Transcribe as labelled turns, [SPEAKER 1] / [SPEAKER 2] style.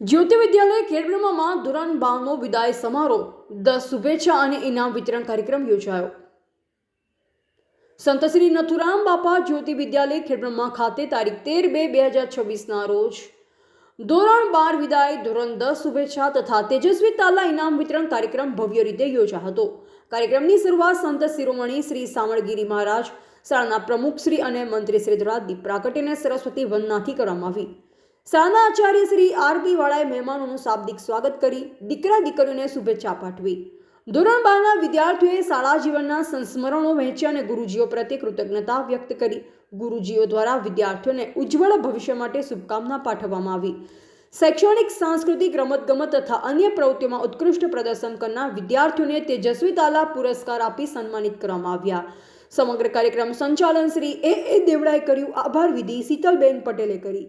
[SPEAKER 1] જ્યોતિ વિદ્યાલય ખેડબ્રહ્મામાં ધોરણ બારનો વિદાય સમારોહ દસ શુભેચ્છા અને ઇનામ વિતરણ કાર્યક્રમ યોજાયો. સંત શ્રી નથુરામ બાપા જ્યોતિ વિદ્યાલય ખેડબ્રહ્મા ખાતે તારીખ તેર બે બે હજાર છવ્વીસના રોજ ધોરણ બાર વિદાય, ધોરણ દસ શુભેચ્છા તથા તેજસ્વી તાલા ઇનામ વિતરણ કાર્યક્રમ ભવ્ય રીતે યોજાયો હતો. કાર્યક્રમની શરૂઆત સંત શિરોમણી શ્રી સામળગીરી મહારાજ, શાળાના પ્રમુખ શ્રી અને મંત્રી શ્રી દ્વારા દીપ સરસ્વતી વંદનાથી કરવામાં આવી. શાળાના આચાર્ય શ્રી આરપી વાળાએ મહેમાનોનું શાબ્દિક સ્વાગત કરી દીકરા દીકરીઓને શુભેચ્છા પાઠવી. ધોરણ બારના વિદ્યાર્થીઓએ શાળા જીવનના સંસ્મરણો વહેંચ્યા અને ગુરુજીઓ પ્રત્યે કૃતજ્ઞતા વ્યક્ત કરી. ગુરુજીઓ દ્વારા વિદ્યાર્થીઓને ઉજ્જવળ ભવિષ્ય માટે શુભકામના પાઠવવામાં આવી. શૈક્ષણિક, સાંસ્કૃતિક, રમતગમત તથા અન્ય પ્રવૃત્તિઓમાં ઉત્કૃષ્ટ પ્રદર્શન કરનાર વિદ્યાર્થીઓને તેજસ્વી તાલા પુરસ્કાર આપી સન્માનિત કરવામાં આવ્યા. સમગ્ર કાર્યક્રમ સંચાલન શ્રી એ એ દેવડાએ કર્યું. આભાર વિધિ શીતલબેન પટેલે કરી.